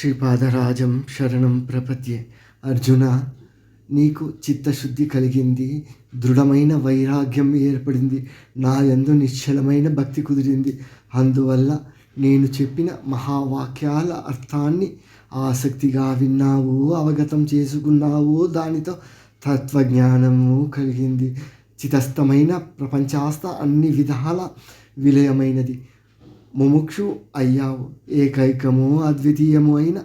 శ్రీపాదరాజం శరణం ప్రపద్యే. అర్జున నీకు చిత్తశుద్ధి కలిగింది దృఢమైన వైరాగ్యం ఏర్పడింది నా యందు నిశ్చలమైన భక్తి కుదిరింది. అందువల్ల నేను చెప్పిన మహావాక్యాల అర్థాన్ని ఆసక్తిగా విన్నావు అవగతం చేసుకున్నావు దానితో తత్వజ్ఞానము కలిగింది. చితస్థమైన ప్రపంచాస్త అన్ని విధాల విలయమైనది. ముముక్షు అయ్యావు. ఏకైకము అద్వితీయము అయిన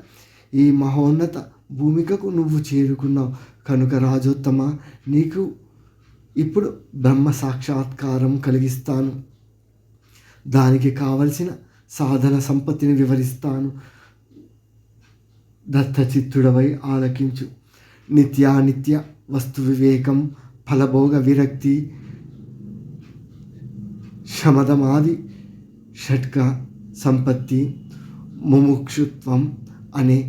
ఈ మహోన్నత భూమికకు నువ్వు చేరుకున్నావు. కనుక రాజోత్తమ నీకు ఇప్పుడు బ్రహ్మ సాక్షాత్కారం కలిగిస్తాను. దానికి కావలసిన సాధన సంపత్తిని వివరిస్తాను. దత్తచిత్తుడవై ఆలకించు. నిత్యానిత్య వస్తు వివేకం ఫలభోగ విరక్తి శమదమాది షట్క సంపత్తి ముముక్షుత్వం అనే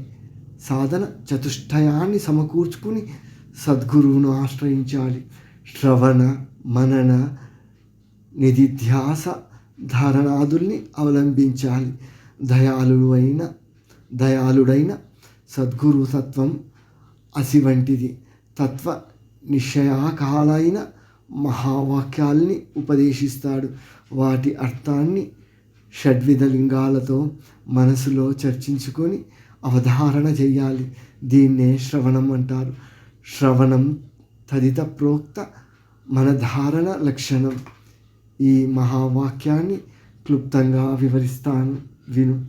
సాధన చతుష్టయాన్ని సమకూర్చుకుని సద్గురువును ఆశ్రయించాలి శ్రవణ మనన నిధిధ్యాస ధారణాదుల్ని అవలంబించాలి దయాళుడు అయిన దయాళుడైన సద్గురు తత్వం అసి వంటిది తత్వ నిశ్చయాకాలైన మహావాక్యాల్ని ఉపదేశిస్తాడు వాటి అర్థాన్ని షడ్విధ లింగాలతో మనసులో చర్చించుకొని అవధారణ చేయాలి. దీన్నే శ్రవణం అంటారు. శ్రవణం తదిత ప్రోక్త మన ధారణ లక్షణం. ఈ మహావాక్యాన్ని క్లుప్తంగా వివరిస్తాను. విను.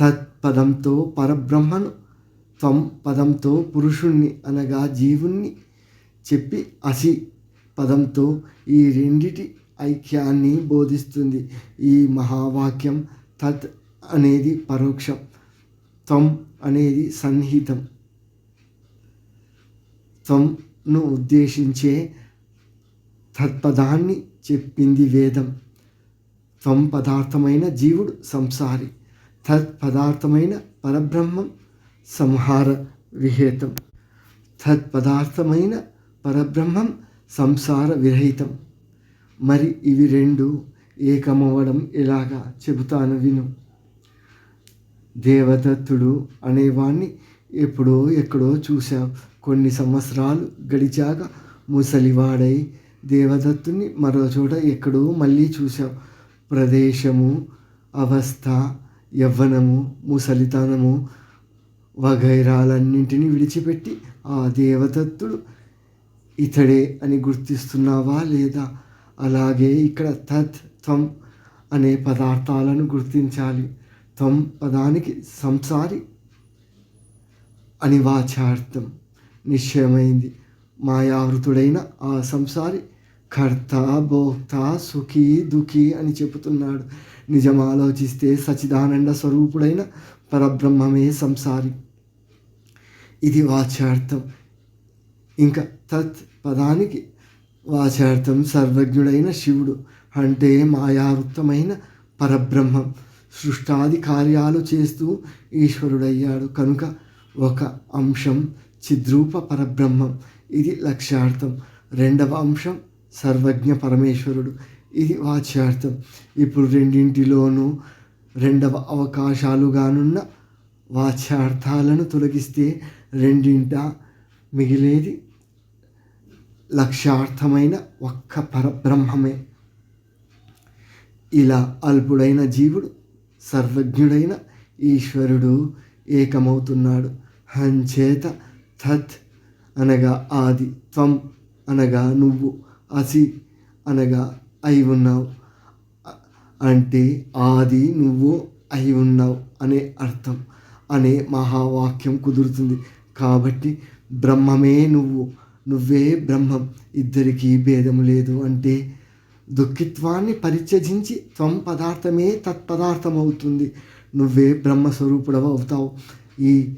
తత్పదంతో పరబ్రహ్మను త్వం పదంతో పురుషుణ్ణి అనగా జీవుణ్ణి చెప్పి అసి పదంతో ఈ రెండిటి ఐక్యాన్ని బోధిస్తుంది. ఈ మహావాక్యం తత్ అనేది పరోక్షం త్వం అనేది సన్నిహితం. త్వంను ఉద్దేశించే తత్పదాన్ని చెప్పింది వేదం. త్వం పదార్థమైన జీవుడు సంసారి తత్పదార్థమైన పరబ్రహ్మం సంహార విహేతం. తత్పదార్థమైన పరబ్రహ్మం సంసార విరహితం. మరి ఇవి రెండు ఏకమవ్వడం ఎలాగా చెబుతాను విను. దేవదత్తుడు అనేవాణ్ణి ఎప్పుడో ఎక్కడో చూశాం. కొన్ని సంవత్సరాలు గడిచాక ముసలివాడై దేవదత్తుని మరో చోట ఎక్కడో మళ్ళీ చూశాం. ప్రదేశము అవస్థ యవ్వనము ముసలితనము వగైరాలన్నింటినీ విడిచిపెట్టి ఆ దేవదత్తుడు ఇతడే అని గుర్తిస్తున్నావా లేదా? అలాగే ఇక్కడ తత్ త్వం అనే పదార్థాలను గుర్తించాలి. త్వం పదానికి సంసారి అని వాచార్థం నిశ్చయమైంది. మాయావృతుడైన ఆ సంసారి కర్త భోక్త సుఖీ దుఃఖీ అని చెబుతున్నాడు. నిజం ఆలోచిస్తే సచిదానంద స్వరూపుడైన పరబ్రహ్మమే సంసారి. ఇది వాచ్యార్థం. ఇంకా తత్ పదానికి వాచార్థం సర్వజ్ఞుడైన శివుడు అంటే మాయావృత్తమైన పరబ్రహ్మం. సృష్టాది కార్యాలు చేస్తూ ఈశ్వరుడయ్యాడు. కనుక ఒక అంశం చిద్రూప పరబ్రహ్మం. ఇది లక్ష్యార్థం. రెండవ అంశం సర్వజ్ఞ పరమేశ్వరుడు. ఇది వాచ్యార్థం. ఇప్పుడు రెండింటిలోనూ రెండవ అవకాశాలుగానున్న వాచ్యార్థాలను తొలగిస్తే రెండింట మిగిలేది లక్ష్యార్థమైన ఒక్క పరబ్రహ్మమే ఇలా అల్పుడైన జీవుడు సర్వజ్ఞుడైన ఈశ్వరుడు ఏకమవుతున్నాడు. హంచేత తత్ అనగా ఆది త్వం అనగా నువ్వు అసి అనగా అయి ఉన్నావు. అంటే ఆది నువ్వు అయి ఉన్నావు అనే అర్థం అనే మహావాక్యం కుదురుతుంది. కాబట్టి బ్రహ్మమే నువ్వు నువ్వే బ్రహ్మం. ఇద్దరికీ భేదము లేదు అంటే దుఃఖిత్వాన్ని పరిత్యజించి త్వం పదార్థమే తత్పదార్థం అవుతుంది నువ్వే బ్రహ్మస్వరూపుడవు అవుతావు. ఈ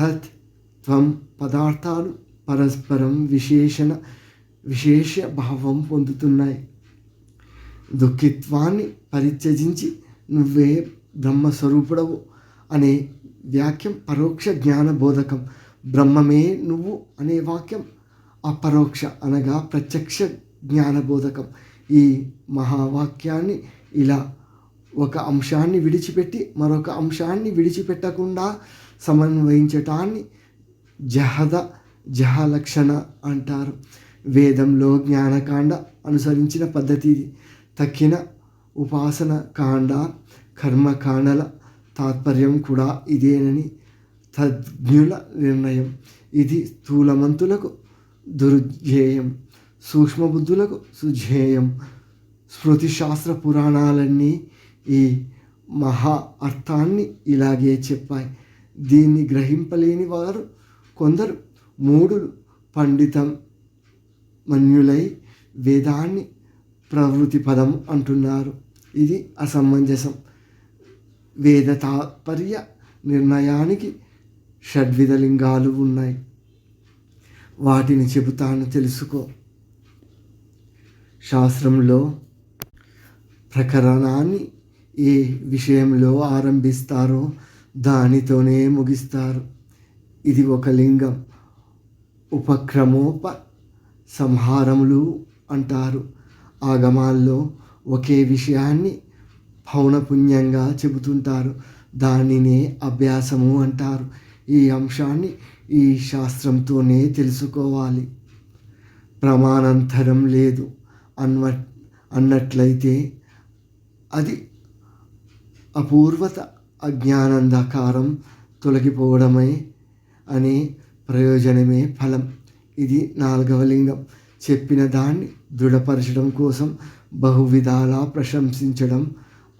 తత్ త్వం పదార్థాలు పరస్పరం విశేషణ విశేష భావం పొందుతున్నాయి. దుఃఖిత్వాన్ని పరిత్యజించి నువ్వే బ్రహ్మస్వరూపుడవు అనే వాక్యం పరోక్ష జ్ఞాన బోధకం బ్రహ్మమే నువ్వు అనే వాక్యం అపరోక్ష అనగా ప్రత్యక్ష జ్ఞానబోధకం. ఈ మహావాక్యాన్ని ఇలా ఒక అంశాన్ని విడిచిపెట్టి మరొక అంశాన్ని విడిచిపెట్టకుండా సమన్వయించటాన్ని జహద జహలక్షణ అంటారు. వేదంలో జ్ఞానకాండ అనుసరించిన పద్ధతి ఇది తక్కిన ఉపాసన కాండ కర్మకాండల తాత్పర్యం కూడా ఇదేనని తజ్ఞుల నిర్ణయం. ఇది స్థూలమంతులకు దుర్జేయం సూక్ష్మబుద్ధులకు సుజేయం స్మృతి శాస్త్ర పురాణాలన్నీ ఈ మహా అర్థాన్ని ఇలాగే చెప్పాయి. దీన్ని గ్రహింపలేని వారు కొందరు మూడు పండితం మన్యులై వేదాన్ని ప్రవృత్తి పదం అంటున్నారు. ఇది అసమంజసం. వేద తాత్పర్య నిర్ణయానికి షడ్విధ లింగాలు ఉన్నాయి. వాటిని చెబుతాను తెలుసుకో. శాస్త్రంలో ప్రకరణాన్ని ఏ విషయంలో ఆరంభిస్తారో దానితోనే ముగిస్తారు. ఇది ఒక లింగం. ఉపక్రమోప సంహారములు అంటారు. ఆగమాల్లో ఒకే విషయాన్ని పౌనపుణ్యంగా చెబుతుంటారు. దానినే అభ్యాసము అంటారు. ఈ అంశాన్ని ఈ శాస్త్రంతోనే తెలుసుకోవాలి. ప్రమాణాంతరం లేదు అన్వ అన్నట్లయితే అది అపూర్వత అజ్ఞానంధకారం తొలగిపోవడమే అనే ప్రయోజనమే ఫలం. ఇది నాలుగవ లింగం. చెప్పిన దాన్ని దృఢపరచడం కోసం బహువిధాలా ప్రశంసించడం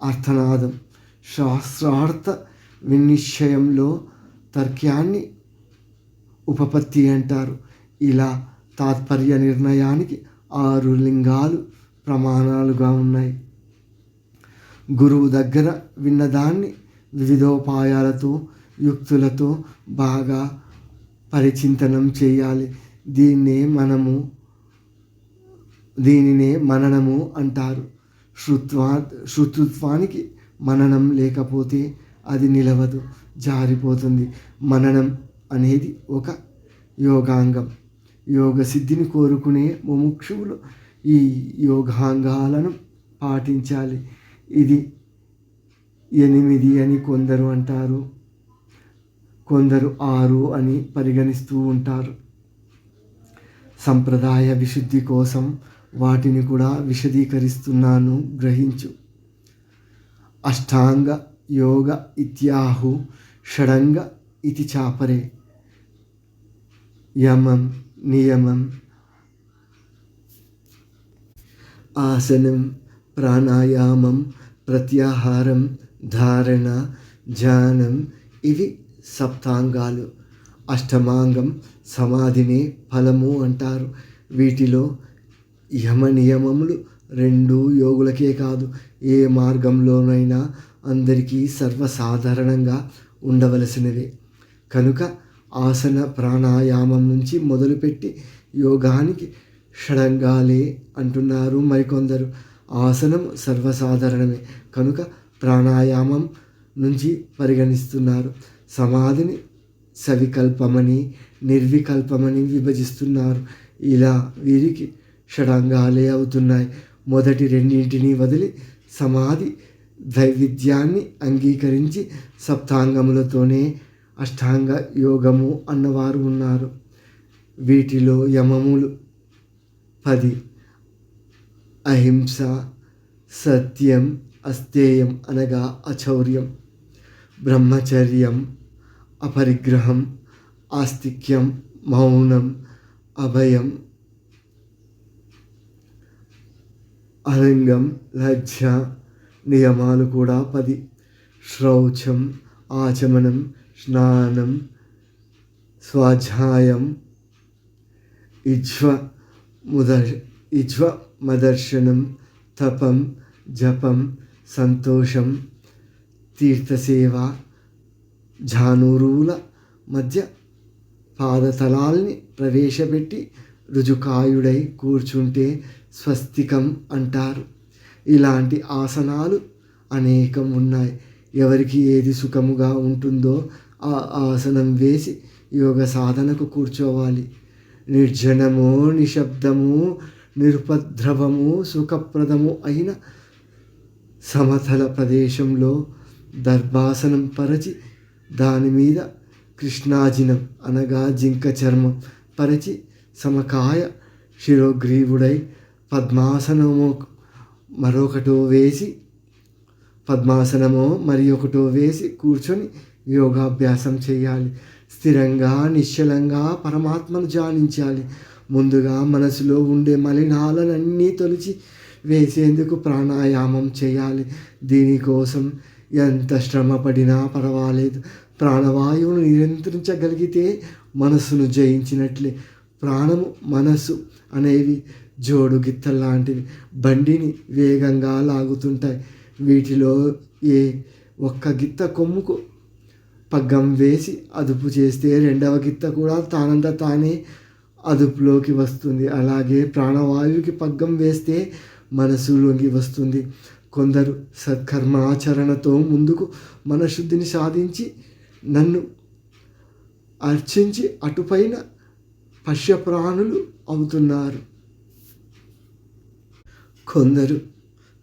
అర్థనాదం. శాస్త్రార్థ వినిశ్చయంలో తర్క్యాన్ని ఉపపత్తి అంటారు. ఇలా తాత్పర్య నిర్ణయానికి ఆరు లింగాలు ప్రమాణాలుగా ఉన్నాయి. గురువు దగ్గర విన్నదాన్ని వివిధోపాయాలతో యుక్తులతో బాగా పరిచింతనం చేయాలి. దీన్నే మనము దీనినే మననము అంటారు. శృత్వా శృతృత్వానికి మననం లేకపోతే అది నిలవదు జారిపోతుంది. మననం అనేది ఒక యోగాంగం. యోగ సిద్ధిని కోరుకునే ముముక్షువులు ఈ యోగాంగాలను పాటించాలి. ఇది ఎనిమిది అని కొందరు అంటారు. కొందరు ఆరు అని పరిగణిస్తూ ఉంటారు. సంప్రదాయ విశుద్ధి కోసం వాటిని కూడా విశదీకరిస్తున్నాను. గ్రహించు. అష్టాంగ యోగ ఇత్యాహు షడంగ ఇతి చాపరే యమం నియమం ఆసనం ప్రాణాయామం ప్రత్యాహారం ధారణ ధ్యానం ఇవి సప్తాంగాలు అష్టమాంగం సమాధిని ఫలము అంటారు। వీటిలో యమ నియమములు రెండు యోగులకే కాదు। ఏ మార్గంలోనైనా అందరికీ సర్వసాధారణంగా ఉండవలసినవే। కనుక ఆసన ప్రాణాయామం నుంచి మొదలుపెట్టి యోగానికి షడంగాలే అంటున్నారు మరికొందరు. ఆసనం సర్వసాధారణమే. కనుక ప్రాణాయామం నుంచి పరిగణిస్తున్నారు. సమాధిని సవికల్పమని నిర్వికల్పమని విభజిస్తున్నారు. ఇలా వీరికి షడంగాలే అవుతున్నాయి. మొదటి రెండింటిని వదిలి సమాధి దైవిధ్యాన్ని అంగీకరించి సప్తాంగములతోనే అష్టాంగ యోగము అన్నవారు ఉన్నారు. వీటిలో యమములు పది. అహింస సత్యం అస్థేయం అనగా అచౌర్యం. బ్రహ్మచర్యం అపరిగ్రహం ఆస్తిక్యం మౌనం అభయం. అలింగం లజ్జ నియమాలు కూడా పది. శ్రౌచం ఆచమనం స్నానం స్వాధ్యాయం ఇజ్వ ముదర్ ఇజ్వ మదర్శనం తపం జపం సంతోషం తీర్థసేవ జానూరుల మధ్య పాదతలాల్ని ప్రవేశపెట్టి రుజుకాయుడై కూర్చుంటే స్వస్తికం అంటారు. ఇలాంటి ఆసనాలు అనేకం ఉన్నాయి. ఎవరికి ఏది సుఖముగా ఉంటుందో ఆ ఆసనం వేసి యోగ సాధనకు కూర్చోవాలి. నిర్జనము నిశ్శబ్దము నిరుపద్రవము సుఖప్రదము అయిన సమతల ప్రదేశంలో దర్భాసనం పరచి దాని మీద కృష్ణాజినం అనగా జింక చర్మం పరిచి సమకాయ శిరోగ్రీవుడై పద్మాసనము మరొకటో వేసి పద్మాసనమో మరి ఒకటో వేసి కూర్చొని యోగాభ్యాసం చేయాలి. స్థిరంగా నిశ్చలంగా పరమాత్మను ధ్యానించాలి. ముందుగా మనసులో ఉండే మలినాలనన్నీ తొలిచి వేసేందుకు ప్రాణాయామం చేయాలి. దీనికోసం ఎంత శ్రమ పడినా పర్వాలేదు. ప్రాణవాయువును నియంత్రించగలిగితే మనసును జయించినట్లే. ప్రాణము మనసు అనేవి జోడు గిత్తల్లాంటివి. బండిని వేగంగా లాగుతుంటాయి. వీటిలో ఏ ఒక్క గిత్త కొమ్ముకు పగ్గం వేసి అదుపు చేస్తే రెండవ గిత్త కూడా తానంత తానే అదుపులోకి వస్తుంది. అలాగే ప్రాణవాయువుకి పగ్గం వేస్తే మనసులోకి వస్తుంది. కొందరు సత్కర్మాచరణతో ముందుకు మనశుద్ధిని సాధించి నన్ను అర్చించి అటుపైన పశ్యప్రాణులు అవుతున్నారు. కొందరు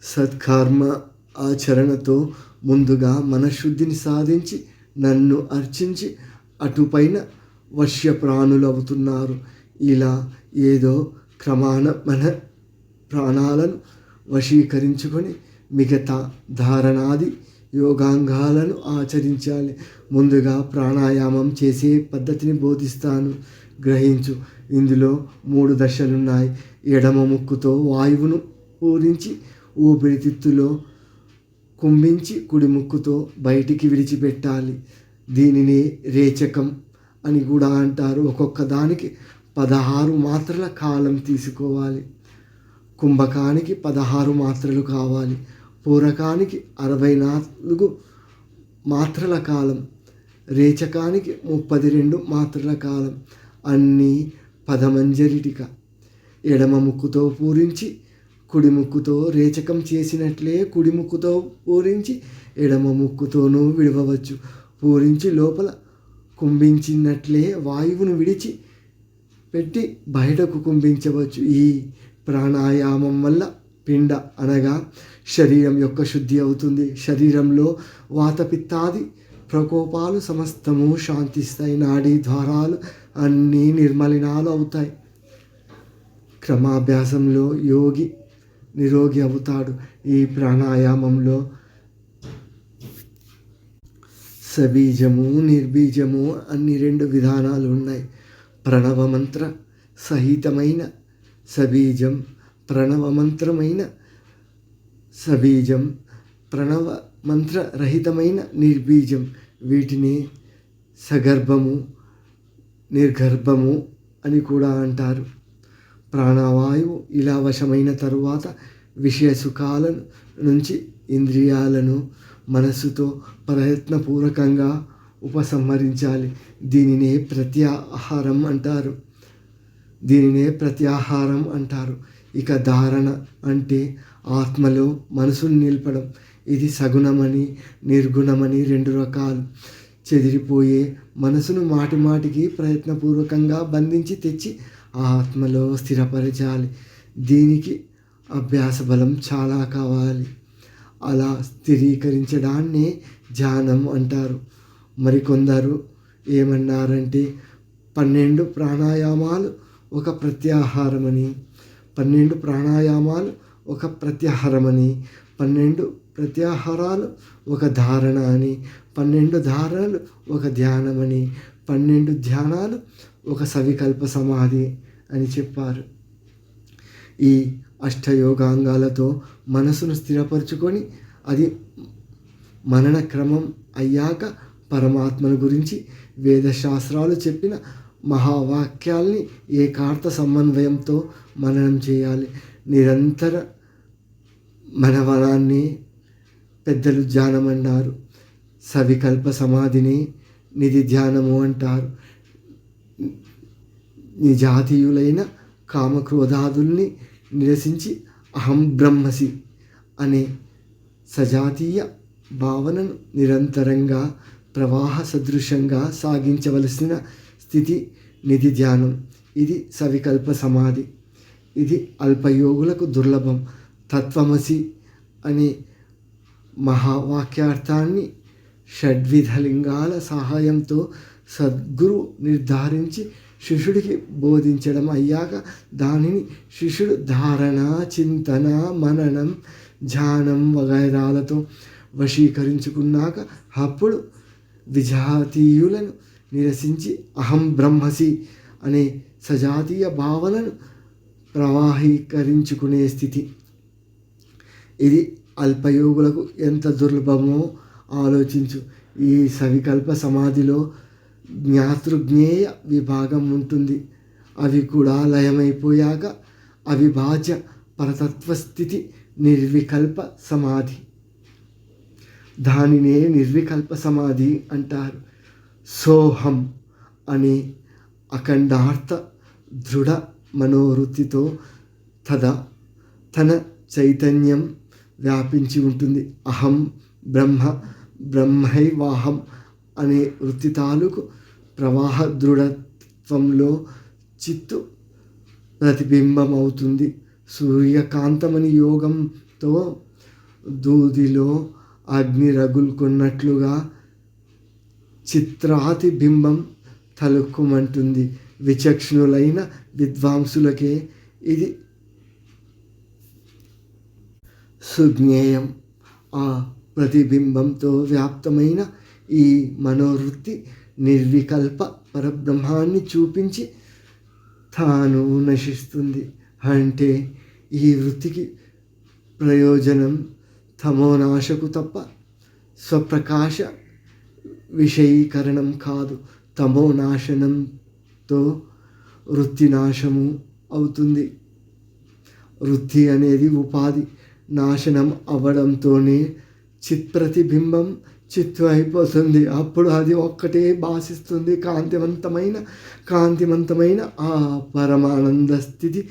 సత్కర్మ ఆచరణతో ముందుగా మనశుద్ధిని సాధించి నన్ను అర్చించి అటుపైన వశ్యప్రాణులు అవుతున్నారు ఇలా ఏదో క్రమాన మన ప్రాణాలను వశీకరించుకొని మిగతా ధారణాది యోగాంగాలను ఆచరించాలి. ముందుగా ప్రాణాయామం చేసే పద్ధతిని బోధిస్తాను. గ్రహించు ఇందులో మూడు దశలున్నాయి. ఎడమ ముక్కుతో వాయువును పూరించి ఊపిరితిత్తులో కుంభించి కుడి ముక్కుతో బయటికి విడిచిపెట్టాలి. దీనిని రేచకం అని కూడా అంటారు. ఒక్కొక్క దానికి పదహారు మాత్రల కాలం తీసుకోవాలి. కుంభకానికి పదహారు మాత్రలు కావాలి. పూరకానికి అరవై నాలుగు మాత్రల కాలం. రేచకానికి ముప్పది రెండు మాత్రల కాలం. అన్నీ పదమంజరిటిక ఎడమ ముక్కుతో పూరించి కుడిముక్కుతో రేచకం చేసినట్లే కుడిముక్కుతో పూరించి ఎడమ ముక్కుతోనూ విడవవచ్చు. పూరించి లోపల కుంభించినట్లే వాయువును విడిచి పెట్టి బయటకు కుంభించవచ్చు. ఈ ప్రాణాయామం వల్ల పిండ అనగా శరీరం యొక్క శుద్ధి అవుతుంది. శరీరంలో వాతపిత్తాది ప్రకోపాలు సమస్తము శాంతిస్తాయి నాడీ ద్వారాలు అన్నీ నిర్మలినాలు అవుతాయి. క్రమాభ్యాసంలో యోగి నిరోగి అవుతాడు ఈ ప్రాణాయామంలో. సబీజము నిర్బీజము అన్ని రెండు విధానాలు ఉన్నాయి. ప్రణవమంత్ర సహితమైన సబీజం ప్రణవమంత్రమైన సబీజం ప్రణవ మంత్రరహితమైన నిర్బీజం. వీటిని సగర్భము నిర్గర్భము అని కూడా అంటారు. ప్రాణవాయువు ఇలా వశమైన తరువాత విషయ సుఖాలను నుంచి ఇంద్రియాలను మనస్సుతో ప్రయత్నపూర్వకంగా ఉపసంహరించాలి. దీనినే ప్రత్యాహారం అంటారు. దీనినే ప్రత్యాహారం అంటారు. ఇక ధారణ అంటే ఆత్మలో మనసును నిలపడం. ఇది సగుణమని నిర్గుణమని రెండు రకాలు. చెదిరిపోయే మనసును మాటిమాటికి ప్రయత్నపూర్వకంగా బంధించి తెచ్చి ఆత్మలో స్థిరపరచాలి. దీనికి అభ్యాస బలం చాలా కావాలి. అలా స్థిరీకరించడాన్నే ధ్యానం అంటారు. మరికొందరు ఏమన్నారంటే పన్నెండు ప్రాణాయామాలు ఒక ప్రత్యాహారమని పన్నెండు ప్రాణాయామాలు ఒక ప్రత్యాహారమని పన్నెండు ప్రత్యాహారాలు ఒక ధారణ అని పన్నెండు ధారణలు ఒక ధ్యానమని పన్నెండు ధ్యానాలు ఒక సవికల్ప సమాధి అని చెప్పారు. ఈ అష్టయోగాంగాలతో మనసును స్థిరపరచుకొని అది మనన క్రమం అయ్యాక పరమాత్మను గురించి వేదశాస్త్రాలు చెప్పిన మహావాక్యాల్ని ఏకార్థ సమన్వయంతో మననం చేయాలి. నిరంతర మనవనాన్ని పెద్దలు ధ్యానం అన్నారు సవికల్ప సమాధిని నిధి ధ్యానము అంటారు. నిజాతీయులైన కామక్రోధాదుల్ని నిరసించి అహం బ్రహ్మసి అనే సజాతీయ భావనను నిరంతరంగా ప్రవాహ సదృశంగా సాగించవలసిన స్థితి నిధి ధ్యానం. ఇది సవికల్ప సమాధి. ఇది అల్పయోగులకు దుర్లభం. తత్వమసి అనే మహావాక్యార్థాన్ని షడ్విధ లింగాల సహాయంతో సద్గురు నిర్ధారించి శిష్యుడికి బోధించడం అయ్యాక దానిని శిష్యుడు ధారణ చింతన మననం ధ్యానం వగైరాలతో వశీకరించుకున్నాక అప్పుడు విజాతీయులను నిరసించి అహం బ్రహ్మసి అనే సజాతీయ భావనను ప్రవాహీకరించుకునే స్థితి. ఇది అల్పయోగులకు ఎంత దుర్లభమో ఆలోచించు. ఈ సవికల్ప సమాధిలో జ్ఞాతృజ్ఞేయ విభాగం ఉంటుంది. అవి కూడా లయమైపోయాక అవిభాజ్య పరతత్వస్థితి నిర్వికల్ప సమాధి. దానినే నిర్వికల్ప సమాధి అంటారు. సోహం అనే అఖండార్థ దృఢ మనోవృత్తితో తద తన చైతన్యం వ్యాపించి ఉంటుంది. అహం బ్రహ్మ బ్రహ్మైవాహం అనే వృత్తి తాలూకు ప్రవాహ దృఢత్వంలో చిత్తు ప్రతిబింబం అవుతుంది సూర్యకాంతమని యోగంతో దూదిలో అగ్ని రగులుకున్నట్లుగా చిత్రాతి బింబం తలుక్కుమంటుంది విచక్షణులైన విద్వాంసులకే ఇది సుజ్ఞేయం. ఆ ప్రతిబింబంతో వ్యాప్తమైన ఈ మనోవృత్తి నిర్వికల్ప పరబ్రహ్మాన్ని చూపించి తాను నశిస్తుంది. అంటే ఈ వృత్తికి ప్రయోజనం తమోనాశకు తప్ప స్వప్రకాశ విషయీకరణం కాదు. తమోనాశనంతో వృత్తి నాశము అవుతుంది. వృత్తి అనేది ఉపాధి. నాశనం అవ్వడంతోనే చిత్ప్రతిబింబం చిత్తు అయిపోతుంది. అప్పుడు అది ఒక్కటే భాషిస్తుంది. కాంతివంతమైన కాంతివంతమైన ఆ పరమానంద స్థితి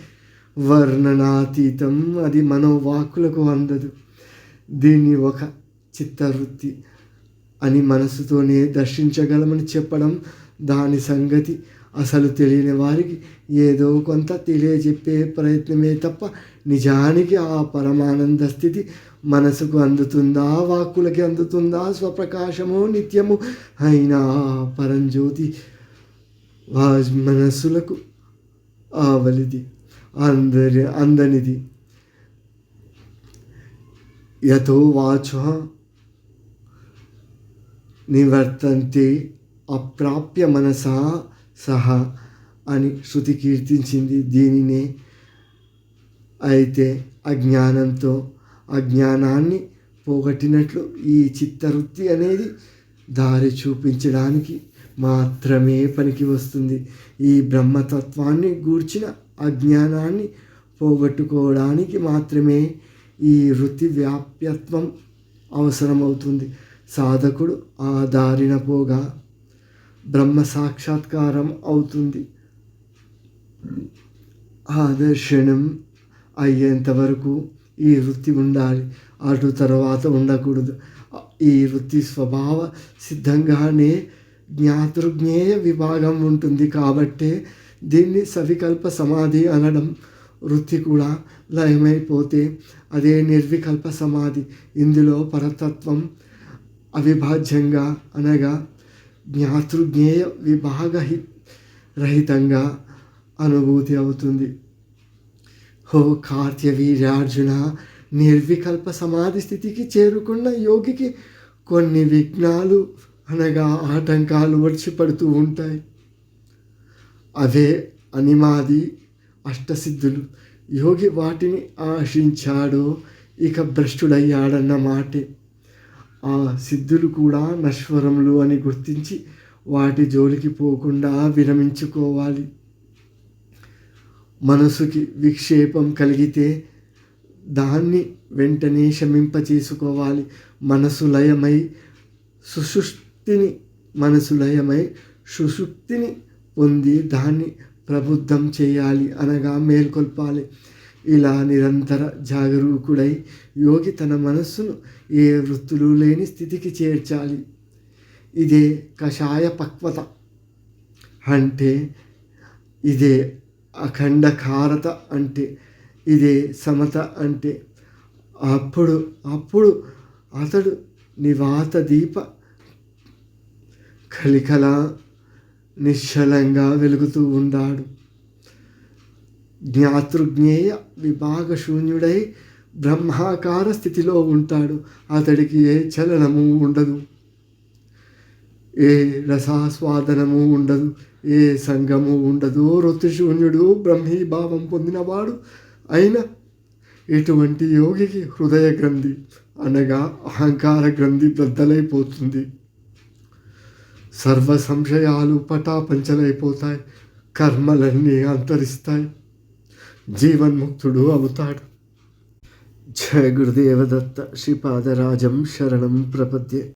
వర్ణనాతీతం. అది మనోవాకులకు అందదు. దీన్ని ఒక చిత్తవృత్తి అని మనసుతోనే దర్శించగలమని చెప్పడం దాని సంగతి. అసలు తెలియని వారికి ఏదో కొంత తెలియజెప్పే ప్రయత్నమే తప్ప నిజానికి ఆ పరమానంద స్థితి మనసుకు అందుతుందా? వాక్కులకి అందుతుందా? స్వప్రకాశము నిత్యము? అయినా పరంజ్యోతి వా మనస్సులకు ఆవలిది అందరి అందనిది. యతో వాచ నివర్తంతే అప్రాప్య మనసా సహా అని శృతి కీర్తించింది దీనినే. అయితే అజ్ఞానంతో అజ్ఞానాన్ని పోగొట్టినట్లు ఈ చిత్తవృత్తి అనేది దారి చూపించడానికి మాత్రమే పనికి వస్తుంది. ఈ బ్రహ్మతత్వాన్ని గూర్చిన అజ్ఞానాన్ని పోగొట్టుకోవడానికి మాత్రమే ఈ వృత్తి వ్యాప్యత్వం అవసరమవుతుంది. సాధకుడు ఆ దారిన పోగా బ్రహ్మ సాక్షాత్కారం అవుతుంది. ఆ దర్శనం అయ్యేంత వరకు ఈ వృత్తి ఉండాలి. అటు తర్వాత ఉండకూడదు. ఈ వృత్తి స్వభావ సిద్ధంగానే జ్ఞాతృజ్ఞేయ విభాగం ఉంటుంది కాబట్టే దీన్ని సవికల్ప సమాధి అనడం. వృత్తి కూడా లయమైపోతే అదే నిర్వికల్ప సమాధి. ఇందులో పరతత్వం అవిభాజ్యంగా అనగా జ్ఞాతృజ్ఞేయ విభాగహి రహితంగా అనుభూతి అవుతుంది. హో కార్త్య వీర్యార్జున నిర్వికల్ప సమాధి స్థితికి చేరుకున్న యోగికి కొన్ని విఘ్నాలు అనగా ఆటంకాలు వచ్చిపడుతూ ఉంటాయి. అవే అనిమాది అష్టసిద్ధులు. యోగి వాటిని ఆశించాడో ఇక భ్రష్టుడయ్యాడన్న మాటే. ఆ సిద్ధులు కూడా నశ్వరములు అని గుర్తించి వాటి జోలికి పోకుండా విరమించుకోవాలి. మనసుకి విక్షేపం కలిగితే దాన్ని వెంటనే శమింప చేసుకోవాలి మనసు లయమై సుషుప్తిని మనసు లయమై సుషుప్తిని పొంది దాన్ని ప్రబుద్ధం చేయాలి అనగా మేల్కొల్పాలి. ఇలా నిరంతర జాగరూకుడై యోగి తన మనస్సును ఏ వృత్తులు లేని స్థితికి చేర్చాలి. ఇదే కషాయ పక్వత. అంటే ఇదే అఖండకారత అంటే ఇదే సమత అంటే అప్పుడు అప్పుడు అతడు నివాత దీప కలికల నిశ్చలంగా వెలుగుతూ ఉన్నాడు జ్ఞాతృజ్ఞేయ విభాగశూన్యుడై బ్రహ్మాకార స్థితిలో ఉంటాడు. అతడికి ఏ చలనము ఉండదు. ఏ రసాస్వాదనము ఉండదు. ఏ సంగము ఉండదు. ఋతుశూన్యుడు బ్రహ్మీభావం పొందినవాడు అయిన ఇటువంటి యోగికి హృదయ గ్రంథి అనగా అహంకార గ్రంథి బద్దలైపోతుంది సర్వ సంశయాలు పటాపంచలైపోతాయి. కర్మలన్నీ అంతరిస్తాయి. జీవన్ముక్తుడు అవుతాడు. జయ గురుదేవదత్త శ్రీపాదరాజం శరణం ప్రపద్యే.